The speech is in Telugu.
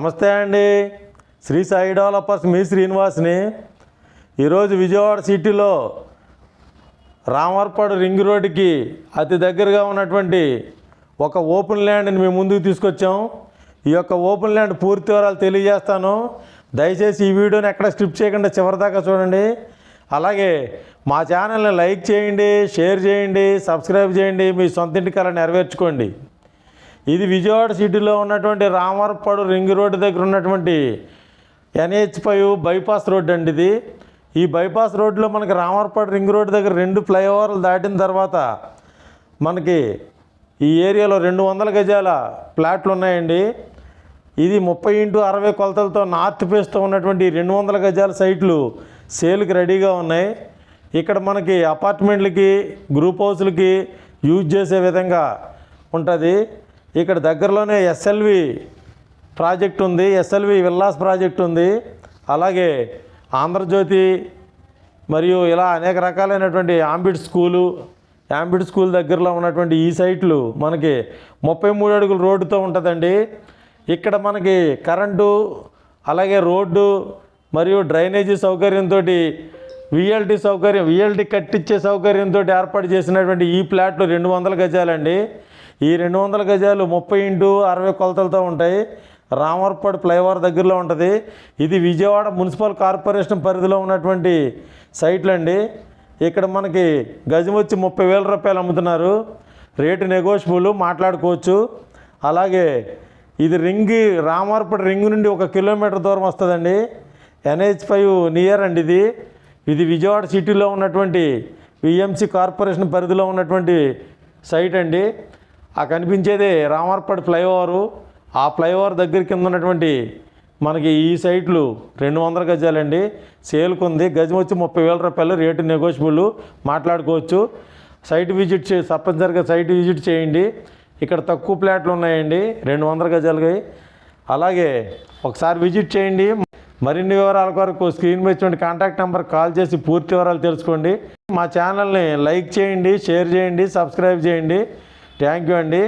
నమస్తే అండి. శ్రీ సాయి డెవలపర్స్ మీ శ్రీనివాస్ని. ఈరోజు విజయవాడ సిటీలో రామర్పాడు రింగ్ రోడ్డుకి అతి దగ్గరగా ఉన్నటువంటి ఒక ఓపెన్ ల్యాండ్ని మేము ముందుకు తీసుకొచ్చాం. ఈ యొక్క ఓపెన్ ల్యాండ్ పూర్తి వివరాలు తెలియజేస్తాను. దయచేసి ఈ వీడియోని ఎక్కడ స్క్రిప్ట్ చేయకుండా చివరిదాకా చూడండి. అలాగే మా ఛానల్ని లైక్ చేయండి షేర్ చేయండి సబ్స్క్రైబ్ చేయండి. మీ సొంత ఇంటి కళ నెరవేర్చుకోండి. ఇది విజయవాడ సిటీలో ఉన్నటువంటి రామర్పాడు రింగ్ రోడ్డు దగ్గర ఉన్నటువంటి ఎన్హెచ్ ఫైవ్ బైపాస్ రోడ్ అండి ఇది. ఈ బైపాస్ రోడ్లో మనకి రామర్పాడు రింగ్ రోడ్డు దగ్గర రెండు ఫ్లైఓవర్లు దాటిన తర్వాత మనకి ఈ ఏరియాలో రెండు వందల గజాల ప్లాట్లు ఉన్నాయండి. ఇది ముప్పై ఇంటూ అరవై కొలతలతో నార్త్ ఫేస్తో ఉన్నటువంటి రెండు వందల గజాల సైట్లు సేల్కి రెడీగా ఉన్నాయి. ఇక్కడ మనకి అపార్ట్మెంట్లకి గ్రూప్ హౌస్లకి యూజ్ చేసే విధంగా ఉంటుంది. ఇక్కడ దగ్గరలోనే ఎస్ఎల్వి ప్రాజెక్ట్ ఉంది ఎస్ఎల్వి విల్లాస్ ప్రాజెక్ట్ ఉంది. అలాగే ఆంధ్రజ్యోతి మరియు ఇలా అనేక రకాలైనటువంటి ఆంబిడ్ స్కూలు ఆంబిడ్ స్కూల్ దగ్గరలో ఉన్నటువంటి ఈ సైట్లు మనకి ముప్పై మూడు అడుగుల రోడ్డుతో ఉంటుందండి. ఇక్కడ మనకి కరెంటు అలాగే రోడ్డు మరియు డ్రైనేజీ సౌకర్యంతో విఎల్టీ సౌకర్యం విఎల్టీ కట్టించే సౌకర్యంతో ఏర్పాటు చేసినటువంటి ఈ ప్లాట్లు రెండు వందల గజాలండి. ఈ రెండు వందల గజాలు ముప్పై ఇంటూ అరవై కొలతలతో ఉంటాయి. రామర్పాడు ఫ్లైఓవర్ దగ్గరలో ఉంటుంది. ఇది విజయవాడ మున్సిపల్ కార్పొరేషన్ పరిధిలో ఉన్నటువంటి సైట్లు అండి ఇక్కడ మనకి గజం వచ్చి ముప్పై వేల రూపాయలు అమ్ముతున్నారు. రేటు నెగోషియబుల్ మాట్లాడుకోవచ్చు. అలాగే ఇది రింగ్ రామార్పడి రింగ్ నుండి ఒక కిలోమీటర్ దూరం వస్తుందండి. ఎన్హెచ్ ఫైవ్ నియర్ అండి ఇది. ఇది విజయవాడ సిటీలో ఉన్నటువంటి విఎంసి కార్పొరేషన్ పరిధిలో ఉన్నటువంటి సైట్ అండి. ఆ కనిపించేదే రామార్పడి ఫ్లైఓవరు. ఆ ఫ్లైఓవర్ దగ్గర కింద ఉన్నటువంటి మనకి ఈ సైట్లు రెండు వందల గజాలండి. సేల్కి ఉంది గజం వచ్చి ముప్పై వేల రూపాయలు. రేటు నెగోషియబుల్ మాట్లాడుకోవచ్చు. సైట్ విజిట్ చే తప్పనిసరిగా సైట్ విజిట్ చేయండి. ఇక్కడ తక్కువ ప్లాట్లు ఉన్నాయండి. రెండు వందల గజాలకి అలాగే ఒకసారి విజిట్ చేయండి. మరిన్ని వివరాల కొరకు స్క్రీన్ మీద కాంటాక్ట్ నెంబర్ కాల్ చేసి పూర్తి వివరాలు తెలుసుకోండి. మా ఛానల్ని లైక్ చేయండి షేర్ చేయండి సబ్స్క్రైబ్ చేయండి. థ్యాంక్ యూ అండి.